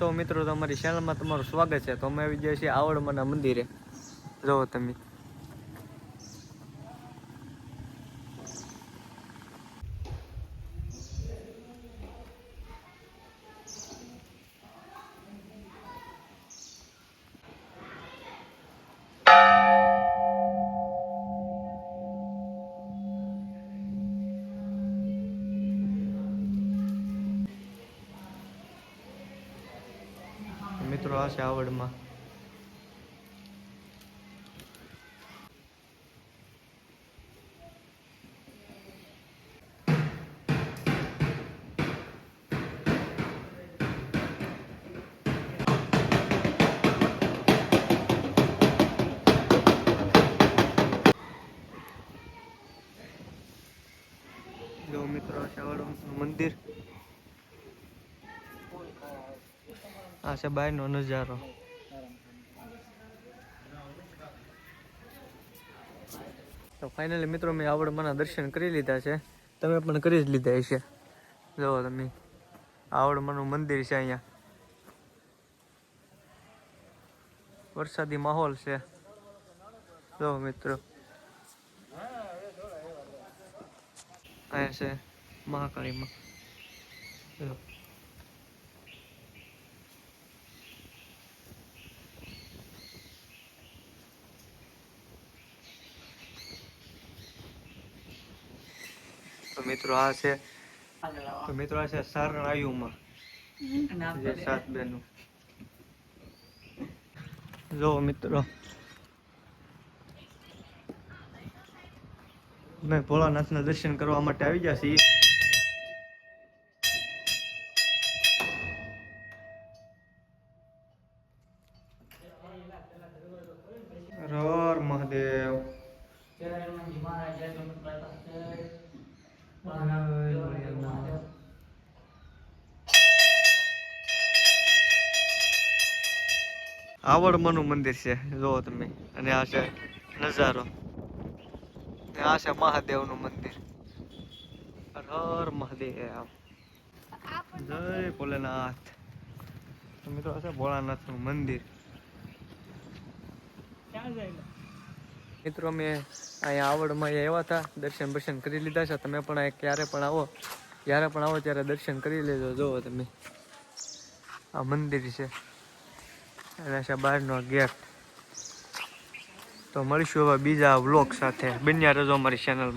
છો મિત્રો તમારી ચેનલમાં તમારું સ્વાગત છે. તો અમે આવી જઈએ છીએ આવડમાના મંદિરે. જુઓ તમે. મિત્રો છે આવડમાં. મિત્રો મંદિર. આ છે બહારનો નજારો. તો ફાઇનલી મિત્રો મેં આવડમાના દર્શન કરી લીધા છે. તમે પણ કરી જ લીધા હશે. જુઓ તમે. આવડમાનું મંદિર છે અહીંયા. વરસાદી માહોલ છે. જો મિત્રો. અહીંયા છે મહાકાળીમાં તો મિત્રો આ છે તો મિત્રો આ છે સારણ આયુમાં. જે સાત બેનો. જો મિત્રો. અમે ભોળાનાથના દર્શન કરવા માટે આવી ગયા છીએ. હર હર મહાદેવ. આવડમાનું મંદિર છે, જુઓ તમે. અને આ છે નજારો. ને આ છે મહાદેવનું મંદિર. હર મહાદેવ. જય ભોલેનાથ. મિત્રો હશે છે ભોળાનાથનું મંદિર. મિત્રો, અમે અહીંયા આવડમાં આવ્યા હતા. દર્શન બર્શન કરી લીધા છે. તમે પણ અહીં ક્યારે પણ આવો, જ્યારે પણ આવો ત્યારે દર્શન કરી લેજો. જુઓ તમે, આ મંદિર છે. અને છે બહારનો ગેટ. તો મળીશું હવે બીજા વ્લોગ સાથે. બન્યા રજો અમારી ચેનલમાં